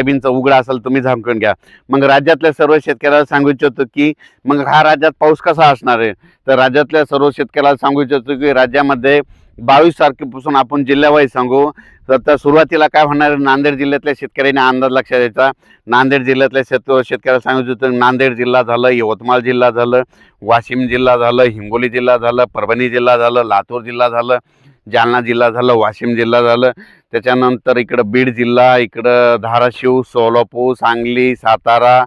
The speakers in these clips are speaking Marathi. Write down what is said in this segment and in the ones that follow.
सोयाबीनचा उघडा असेल तुम्ही झाकून घ्या. मग राज्यातल्या सर्व शेतकऱ्याला सांगू इच्छितो की मग हा राज्यात पाऊस कसा असणार आहे? तर राज्यातल्या सर्व शेतकऱ्याला सांगू इच्छितो की राज्यामध्ये बावीस तारखेपासून आपण जिल्ह्यावाईज सांगू. तर त्या सुरुवातीला काय होणार नांदेड जिल्ह्यातल्या शेतकऱ्यांनी अंदाज लक्षात द्यायचा नांदेड जिल्ह्यातल्या शेत शेतकऱ्याला सांगू इच्छितो नांदेड जिल्हा झालं यवतमाळ जिल्हा झालं वाशिम जिल्हा झालं हिंगोली जिल्हा झालं परभणी जिल्हा झालं लातूर जिल्हा झालं जालना जिल्हा झालं वाशिम जिल्हा झालं. त्याच्यानंतर इकडं बीड जिल्हा इकडं धाराशिव सोलापूर सांगली सातारा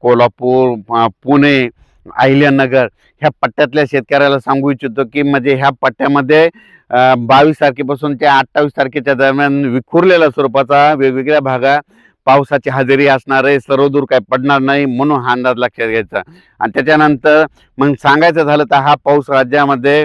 कोल्हापूर पुणे अहिल्यानगर ह्या पट्ट्यातल्या शेतकऱ्याला सांगू इच्छितो की म्हणजे ह्या पट्ट्यामध्ये बावीस तारखेपासून ते अठ्ठावीस तारखेच्या दरम्यान विखुरलेल्या स्वरूपाचा वेगवेगळ्या भागा पावसाची हजेरी असणार आहे सर्वदूर काय पडणार नाही म्हणून हा अंदाज लक्षात घ्यायचा. आणि त्याच्यानंतर मग सांगायचं झालं तर हा पाऊस राज्यामध्ये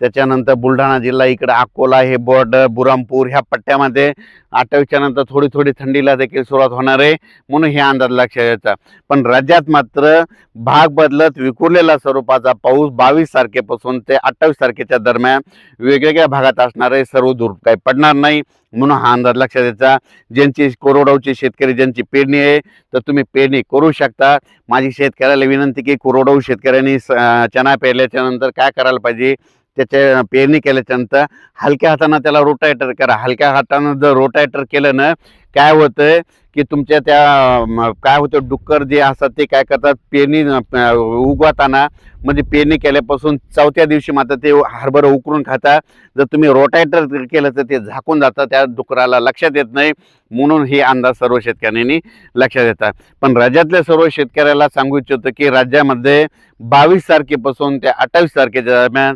त्याच्यानंतर बुलढाणा जिल्हा इकडं अकोला हे बॉर्डर बुरामपूर ह्या पट्ट्यामध्ये अठ्ठावीसच्या नंतर थोडी थोडी थंडीला देखील सुरुवात होणार आहे म्हणून हे अंदाज लक्षात यायचा पण राज्यात मात्र भाग बदलत विखुरलेला स्वरूपाचा पाऊस बावीस तारखेपासून ते अठ्ठावीस तारखेच्या दरम्यान वेगवेगळ्या भागात असणार आहे. सर्व दूर काही पडणार नाही म्हणून हा अंदाज लक्षात यायचा ज्यांची कोरोडावची शेतकरी ज्यांची पेरणी आहे तर तुम्ही पेरणी करू शकता. माझी शेतकऱ्याला विनंती की कोरोडाऊ शेतकऱ्यांनी चणा पेरल्याच्या नंतर काय करायला पाहिजे? त्याच्या पेरणी केल्याच्यानंतर हलक्या हातानं त्याला रोटायटर करा. हलक्या हातानं जर रोटायटर केलं ना काय होतंय की तुमच्या त्या काय होतं डुक्कर जे असतात ते काय करतात पेरणी उगवताना म्हणजे पेरणी केल्यापासून चौथ्या दिवशी मात्र ते हरभरं उकरून खातात. जर तुम्ही रोटायटर केलं तर ते झाकून जातं त्या डुकराला लक्षात येत नाही. म्हणून हे अंदाज सर्व शेतकऱ्यांनी लक्षात येतात पण राज्यातल्या सर्व शेतकऱ्याला सांगू इच्छितो की राज्यामध्ये बावीस तारखेपासून ते अठ्ठावीस तारखेच्या दरम्यान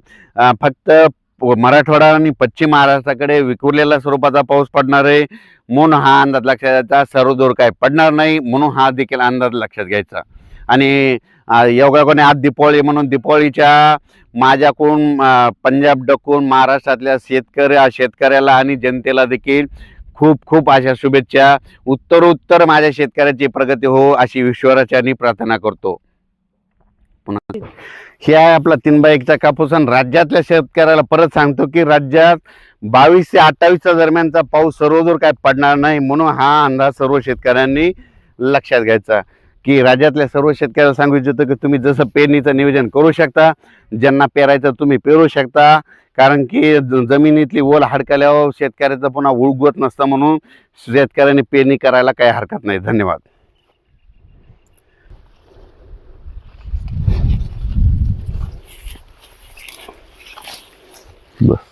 फक्त मराठवाडा आणि पश्चिम महाराष्ट्राकडे विखुरलेल्या स्वरूपाचा पाऊस पडणार आहे. म्हणून हा अंदाज लक्षात घ्यायचा सर्वदूर काय पडणार नाही म्हणून हा देखील अंदाज लक्षात घ्यायचा. आणि एवढ्या कोणी आज दीपावली म्हणून दीपावलीच्या माझ्याकडून पंजाब डकून महाराष्ट्रातल्या शेतकऱ्या शेतकऱ्याला आणि जनतेला देखील खूप खूप अशा शुभेच्छा. उत्तरोत्तर माझ्या शेतकऱ्याची प्रगती हो अशी ईश्वराच्यानी प्रार्थना करतो. पुन्हा हे आहे आपला तीन बाय एकचा कापूस आणि राज्यातल्या शेतकऱ्याला परत सांगतो की राज्यात बावीस ते अठ्ठावीसच्या दरम्यानचा पाऊस सर्वदूर काय पडणार नाही म्हणून हा अंदाज सर्व शेतकऱ्यांनी लक्षात घ्यायचा. की राज्यातल्या सर्व शेतकऱ्याला सांगू इच्छितो की तुम्ही जसं पेरणीचं नियोजन करू शकता ज्यांना पेरायचं तुम्ही पेरू शकता. कारण की ज- जमिनीतली ओल हडकल्यावर शेतकऱ्याचं पुन्हा उळगवत नसतं म्हणून शेतकऱ्यांनी पेरणी करायला काही हरकत नाही. धन्यवाद. Bless.